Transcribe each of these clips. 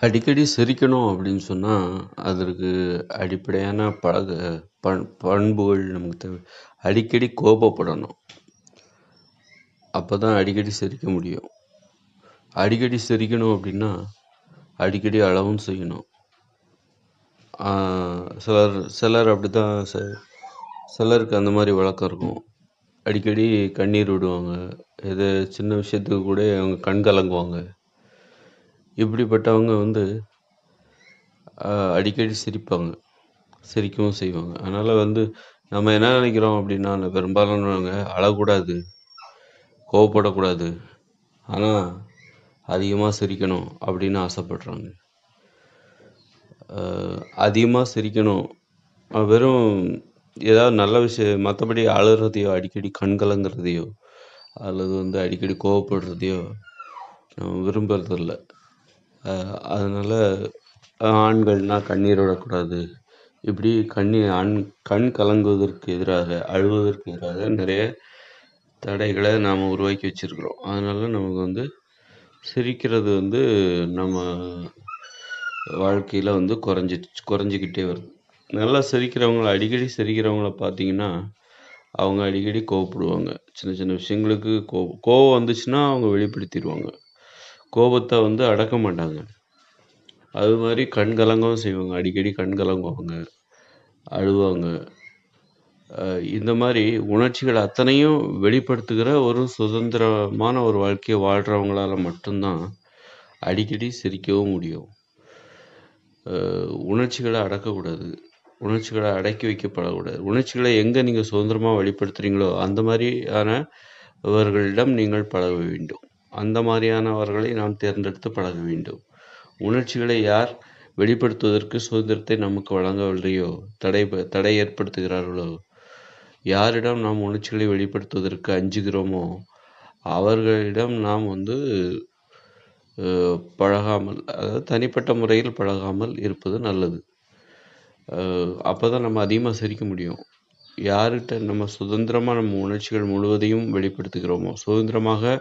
அடிக்கடி சிரிக்கணும் அப்படின்னு சொன்னால் அதற்கு அடிப்படையான பழக பண் பண்புகள் நமக்கு தேவை. அடிக்கடி கோபப்படணும். அப்போ தான் அடிக்கடி சிரிக்க முடியும். அடிக்கடி சிரிக்கணும் அப்படின்னா அடிக்கடி அளவும் செய்யணும். சிலர் சிலர் அப்படி தான் சிலருக்கு அந்த மாதிரி வழக்கம் இருக்கும். அடிக்கடி கண்ணீர் விடுவாங்க. எது சின்ன விஷயத்துக்கு கூட அவங்க கண் கலங்குவாங்க. இப்படிப்பட்டவங்க வந்து அடிக்கடி சிரிப்பாங்க. சிரிக்கவும் செய்வாங்க. அதனால் வந்து நம்ம என்ன நினைக்கிறோம் அப்படின்னா பெரும்பாலானவங்க அழக்கூடாது கோவப்படக்கூடாது. ஆனால் அதிகமாக சிரிக்கணும் அப்படின்னு ஆசைப்படுறாங்க. அதிகமாக சிரிக்கணும். வெறும் ஏதாவது நல்ல விஷயம் மற்றபடி அழுகிறதையோ அடிக்கடி கண்கலங்கிறதையோ அல்லது வந்து அடிக்கடி கோவப்படுறதையோ நம்ம விரும்புறதில்ல. அதனால் ஆண்கள்னால் கண்ணீர் விடக்கூடாது. இப்படி கண்ணீர் ஆண் கண் கலங்குவதற்கு எதிராக அழுவதற்கு எதிராக நிறைய தடைகளை நாம் உருவாக்கி வச்சுருக்குறோம். அதனால் நமக்கு வந்து சிரிக்கிறது வந்து நம்ம வாழ்க்கையில் வந்து குறைஞ்சிடுச்சு குறைஞ்சிக்கிட்டே வருது. நல்லா சிரிக்கிறவங்கள அடிக்கடி சிரிக்கிறவங்கள பார்த்தீங்கன்னா அவங்க அடிக்கடி கோவப்படுவாங்க. சின்ன சின்ன விஷயங்களுக்கு கோவம் கோவம் வந்துச்சுன்னா அவங்க வெளிப்படுத்திடுவாங்க. கோபத்தை வந்து அடக்க மாட்டாங்க. அது மாதிரி கண் கலங்கவும் செய்வாங்க. அடிக்கடி கண் கலங்குவாங்க அழுவாங்க. இந்த மாதிரி உணர்ச்சிகள் அத்தனையும் வெளிப்படுத்துகிற ஒரு சுதந்திரமான ஒரு வாழ்க்கையை வாழ்கிறவங்களால மட்டும்தான் அடிக்கடி சிரிக்கவும் முடியும். உணர்ச்சிகளை அடக்கக்கூடாது. உணர்ச்சிகளை அடக்கி வைக்கப்படக்கூடாது. உணர்ச்சிகளை எங்கே நீங்கள் சுதந்திரமாக வெளிப்படுத்துகிறீங்களோ அந்த மாதிரியான இவர்களிடம் நீங்கள் பழக வேண்டும். அந்த மாதிரியானவர்களை நாம் தேர்ந்தெடுத்து பழக வேண்டும். உணர்ச்சிகளை யார் வெளிப்படுத்துவதற்கு சுதந்திரத்தை நமக்கு வழங்கவில்லையோ? தடை தடை ஏற்படுத்துகிறார்களோ? யாரிடம் நாம் உணர்ச்சிகளை வெளிப்படுத்துவதற்கு அஞ்சுகிறோமோ? அவர்களிடம் நாம் வந்து பழகாமல் அதாவது தனிப்பட்ட முறையில் பழகாமல் இருப்பது நல்லது. அப்போ தான் நம்ம அதிகமாக சிரிக்க முடியும். யார்கிட்ட நம்ம சுதந்திரமாக நம்ம உணர்ச்சிகள் முழுவதையும் வெளிப்படுத்துகிறோமோ சுதந்திரமாக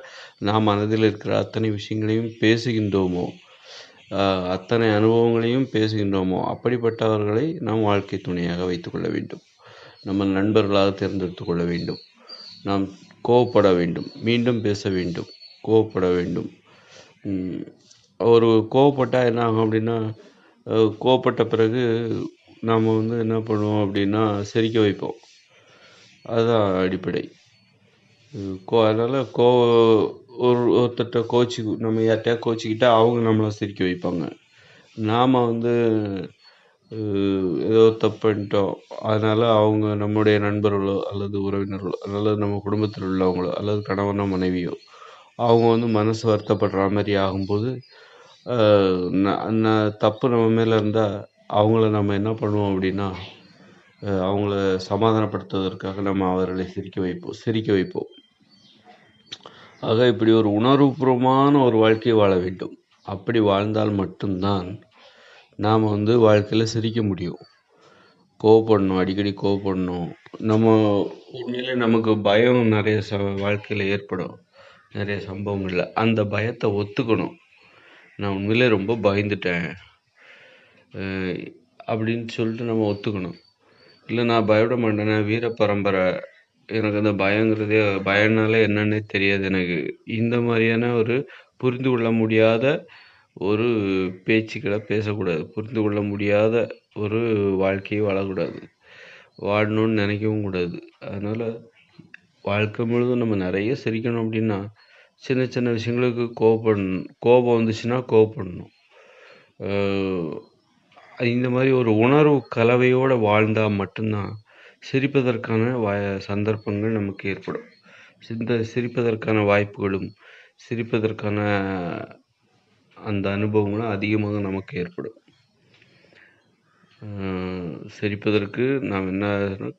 நாம் மனதில் இருக்கிற அத்தனை விஷயங்களையும் பேசுகின்றோமோ அத்தனை அனுபவங்களையும் பேசுகின்றோமோ அப்படிப்பட்டவர்களை நாம் வாழ்க்கை துணையாக வைத்துக்கொள்ள வேண்டும். நம்ம நண்பர்களாக தேர்ந்தெடுத்து கொள்ள வேண்டும். நாம் கோவப்பட வேண்டும். மீண்டும் பேச வேண்டும். கோவப்பட வேண்டும். ஒரு கோவப்பட்டால் என்ன ஆகும் அப்படின்னா கோவப்பட்ட பிறகு நாம் வந்து என்ன பண்ணுவோம் அப்படின்னா சிரிக்க வைப்போம். அதுதான் அடிப்படை. கோ அதனால் கோ ஒரு ஒருத்தர்கிட்ட கோச்சி நம்ம யார்கிட்டயா கோச்சிக்கிட்டால் அவங்க நம்மளை சிரிக்க வைப்பாங்க. நாம் வந்து ஏதோ தப்பு பண்ணிட்டோம். அதனால் அவங்க நம்முடைய நண்பர்களோ அல்லது உறவினர்களோ அல்லது நம்ம குடும்பத்தில் உள்ளவங்களோ அல்லது கணவனோ மனைவியோ அவங்க வந்து மனசு வருத்தப்படுற மாதிரி ஆகும்போது தப்பு நம்ம மேலே இருந்தால் அவங்கள நம்ம என்ன பண்ணுவோம் அப்படின்னா அவங்கள சமாதானப்படுத்துவதற்காக நம்ம அவர்களை சிரிக்க வைப்போம் சிரிக்க வைப்போம். ஆக இப்படி ஒரு உணர்வுபூர்வமான ஒரு வாழ்க்கையை வாழ வேண்டும். அப்படி வாழ்ந்தால் மட்டும்தான் நாம் வந்து வாழ்க்கையில் சிரிக்க முடியும். கோவப்படணும் அடிக்கடி கோவப்படணும். நம்ம உண்மையிலே நமக்கு பயம் நிறைய ச வாழ்க்கையில் ஏற்படும். நிறைய சம்பவங்களில் அந்த பயத்தை ஒத்துக்கணும். நான் உண்மையிலே ரொம்ப பயந்துட்டேன். அப்படின்னு சொல்லிட்டு நம்ம ஒத்துக்கணும். இல்லை நான் பயப்பட மாட்டேனே. வீர பரம்பரை. எனக்கு அந்த பயங்கிறதே பயம்னாலே என்னன்னே தெரியாது எனக்கு. இந்த மாதிரியான ஒரு புரிந்து கொள்ள முடியாத ஒரு பேச்சுக்களை பேசக்கூடாது. புரிந்து கொள்ள முடியாத ஒரு வாழ்க்கையை வாழக்கூடாது. வாழணும்னு நினைக்கவும் கூடாது. அதனால் வாழ்க்கை முழுதும் நம்ம நிறைய சிரிக்கணும் அப்படின்னா சின்ன சின்ன விஷயங்களுக்கு கோவப்படணும் கோபம் வந்துச்சுன்னா கோவப்படணும் இந்த மாதிரி ஒரு உணர்வு கலவையோடு வாழ்ந்தால் மட்டும்தான் சிரிப்பதற்கான வ சந்தர்ப்பங்கள் நமக்கு ஏற்படும். சிந்த சிரிப்பதற்கான வாய்ப்புகளும் சிரிப்பதற்கான அந்த அனுபவங்களும் அதிகமாக நமக்கு ஏற்படும். சிரிப்பதற்கு நாம் என்ன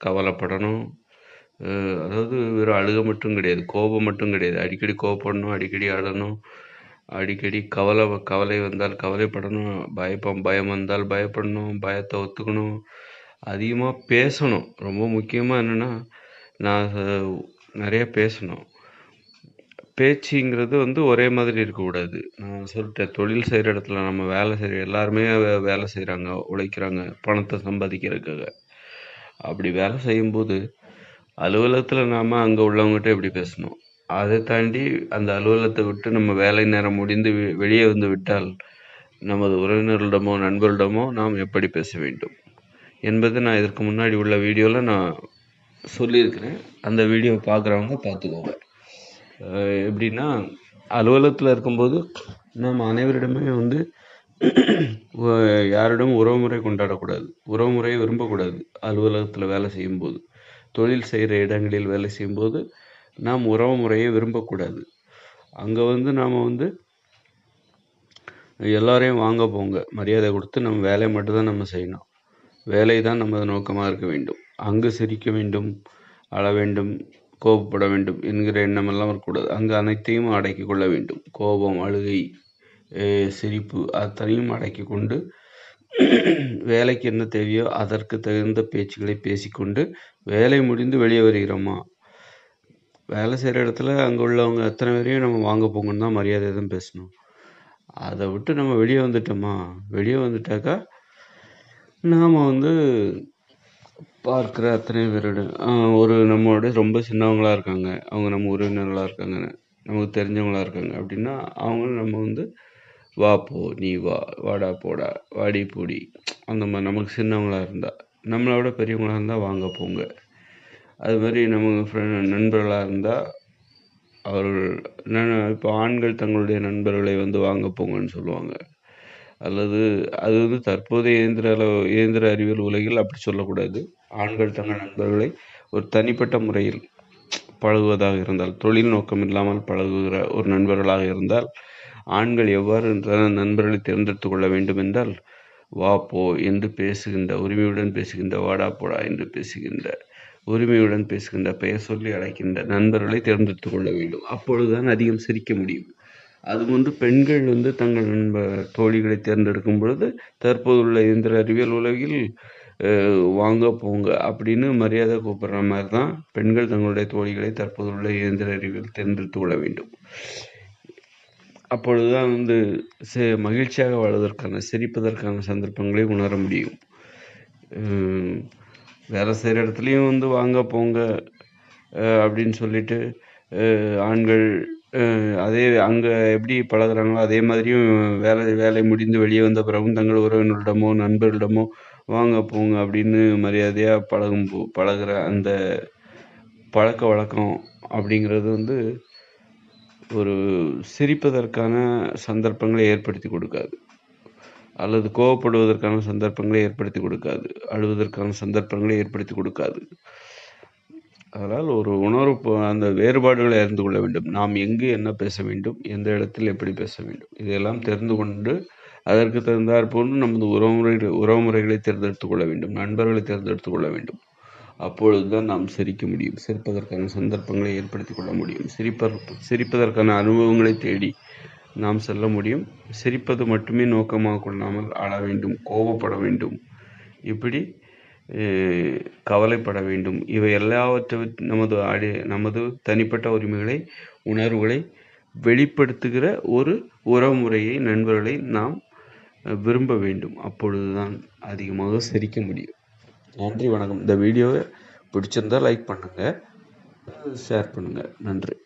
கவலைப்படணும்? அதாவது வெறும் அழுக மட்டும் கிடையாது கோபம் மட்டும் கிடையாது. அடிக்கடி கோபப்படணும் அடிக்கடி அழணும். அடிக்கடி கவலை கவலை வந்தால் கவலைப்படணும் பயப்பம் பயம் வந்தால் பயப்படணும் பயத்தை ஒத்துக்கணும் அதிகமாக பேசணும் ரொம்ப முக்கியமாக என்னென்னா நான் நிறைய பேசணும் பேச்சுங்கிறது வந்து ஒரே மாதிரி இருக்கக்கூடாது. நான் சொல்லிட்டேன், தொழில் செய்கிற இடத்துல நம்ம வேலை செய்கிற எல்லாருமே வே வேலை செய்கிறாங்க உழைக்கிறாங்க, பணத்தை சம்பாதிக்கிறதுக்காக. அப்படி வேலை செய்யும்போது, அலுவலகத்தில் நாம் அங்கே உள்ளவங்ககிட்ட எப்படி பேசணும்? அதை தாண்டி அந்த அலுவலகத்தை விட்டு நம்ம வேலை நேரம் முடிந்து வெ வெளியே வந்து விட்டால், நமது உறவினர்களிடமோ, நண்பர்களிடமோ நாம் எப்படி பேச வேண்டும்? என்பது நான் இதற்கு முன்னாடி உள்ள வீடியோவில் நான் சொல்லியிருக்கிறேன். அந்த வீடியோ பார்க்குறவங்க பார்த்துக்கோங்க. எப்படின்னா, அலுவலகத்தில் இருக்கும்போது நாம் அனைவரிடமே வந்து வ யாரிடமும் உறவுமுறை கொண்டாடக்கூடாது. உறவுமுறையை விரும்பக்கூடாது. அலுவலகத்தில் வேலை செய்யும்போது. தொழில் செய்கிற இடங்களில் வேலை செய்யும்போது, நாம் உறவு முறையை விரும்பக்கூடாது. அங்கே வந்து நாம் வந்து எல்லாரையும் வாங்க, போங்க மரியாதை கொடுத்து நம்ம வேலையை மட்டும்தான் நம்ம செய்யணும். வேலை தான் நமது நோக்கமாக இருக்க வேண்டும். அங்கு சிரிக்க வேண்டும், அழ வேண்டும், கோபப்பட வேண்டும் என்கிற எண்ணமெல்லாம் இருக்கக்கூடாது. அங்கு அனைத்தையும் அடக்கி கொள்ள வேண்டும். கோபம், அழுகை, சிரிப்பு அத்தனையும் அடக்கி கொண்டு, வேலைக்கு என்ன தேவையோ அதற்கு தகுந்த பேச்சுக்களை பேசிக்கொண்டு, வேலை முடிந்து வெளியே வருகிறோமா? வேலை செய்கிற இடத்துல அங்கே உள்ளவங்க அத்தனை பேரையும் நம்ம வாங்க, போங்கன்னு தான் மரியாதை தான் பேசணும். அதை விட்டு நம்ம வெளியே வந்துட்டோமா? வெளியே வந்துட்டாக்கா, நாம் வந்து பார்க்குற அத்தனை பேரோட ஒரு நம்மளோட ரொம்ப சின்னவங்களாக இருக்காங்க. அவங்க நம்ம உறவினர்களாக இருக்காங்க. நமக்கு தெரிஞ்சவங்களா இருக்காங்க அப்படின்னா, அவங்களும் நம்ம வந்து வா, போ, நீ வா, வாடா, போடா, வாடி, போடி அந்த மாதிரி நமக்கு சின்னவங்களா இருந்தால் நம்மளோட விட இருந்தால் வாங்க, போங்க. அது மாதிரி நம்ம ஃப்ரெண்ட் நண்பர்களாக இருந்தால் அவர்கள் என்னென்ன இப்போ ஆண்கள் தங்களுடைய நண்பர்களை வந்து வாங்க, போங்கன்னு சொல்லுவாங்க. அல்லது அது வந்து தற்போதைய இயந்திர அளவு இயந்திர அறிவியல் உலகில் அப்படி சொல்லக்கூடாது. ஆண்கள் தங்கள் நண்பர்களை ஒரு தனிப்பட்ட முறையில் பழகுவதாக இருந்தால், தொழில் நோக்கம் இல்லாமல் பழகுகிற ஒரு நண்பர்களாக இருந்தால், ஆண்கள் எவ்வாறு தன் நண்பர்களை தேர்ந்தெடுத்து கொள்ள வேண்டும் என்றால், வா, போ என்று பேசுகின்ற, உரிமையுடன் பேசுகின்ற, வாடா, போடா என்று பேசுகின்ற, உரிமையுடன் பேசுகின்ற, பெயர் சொல்லி அழைக்கின்ற நண்பர்களை தேர்ந்தெடுத்துக் கொள்ள வேண்டும். அப்பொழுதுதான் அதிகம் சிரிக்க முடியும். அது வந்து பெண்கள் வந்து தங்கள் நண்பர் தோழிகளை தேர்ந்தெடுக்கும் பொழுது, தற்போதுள்ள இயந்திர அறிவியல் உலகில் வாங்க, போங்க அப்படின்னு மரியாதை கூப்பிடுற மாதிரி தான் பெண்கள் தங்களுடைய தோழிகளை தற்போதுள்ள இயந்திர அறிவியல் தேர்ந்தெடுத்து கொள்ள வேண்டும். அப்பொழுதுதான் வந்து மகிழ்ச்சியாக வாழ்வதற்கான, சிரிப்பதற்கான சந்தர்ப்பங்களை உணர முடியும். வேலை செய்கிற இடத்துலையும் வந்து வாங்க, போங்க அப்படின்னு சொல்லிட்டு, ஆண்கள் அதே அங்கே எப்படி பழகுறாங்களோ, அதே மாதிரியும் வேலை வேலை முடிந்து வெளியே வந்த பிறகும் தங்கள் உறவினரிடமோ, நண்பர்களிடமோ வாங்க, போங்க அப்படின்னு மரியாதையாக பழகும் பழகிற பழகுற அந்த பழக்கவழக்கம் அப்படிங்கிறது வந்து, ஒரு சிரிப்பதற்கான சந்தர்ப்பங்களை ஏற்படுத்திக் கொடுக்காது. அல்லது கோவப்படுவதற்கான சந்தர்ப்பங்களை ஏற்படுத்திக் கொடுக்காது. அழுவதற்கான சந்தர்ப்பங்களை ஏற்படுத்திக் கொடுக்காது. அதனால் ஒரு உணர்வு அந்த வேறுபாடுகளை அறிந்து கொள்ள வேண்டும். நாம் எங்கு என்ன பேச வேண்டும்? எந்த இடத்தில் எப்படி பேச வேண்டும்? இதையெல்லாம் தெரிந்து கொண்டு, அதற்கு தகுந்தாற் போன்று நமது உறவுமுறை உறவுமுறைகளை தேர்ந்தெடுத்துக் கொள்ள வேண்டும். நண்பர்களை தேர்ந்தெடுத்துக் கொள்ள வேண்டும். அப்பொழுதுதான் நாம் சிரிக்க முடியும். சிரிப்பதற்கான சந்தர்ப்பங்களை ஏற்படுத்தி கொள்ள முடியும். சிரிப்ப சிரிப்பதற்கான அனுபவங்களை தேடி நாம் செல்ல முடியும். சிரிப்பது மட்டுமே நோக்கமாக கொள்ளாமல் அழ வேண்டும், கோபப்பட வேண்டும். இப்படி கவலைப்பட வேண்டும். இவை எல்லாவற்றை நமது அடி நமது தனிப்பட்ட உரிமைகளை, உணர்வுகளை வெளிப்படுத்துகிற ஒரு உறவுமுறையை, நண்பர்களை நாம் விரும்ப வேண்டும். அப்பொழுதுதான் அதிகமாக சிரிக்க முடியும். நன்றி, வணக்கம். இந்த வீடியோவை பிடிச்சிருந்தா லைக் பண்ணுங்கள் ஷேர் பண்ணுங்கள் நன்றி.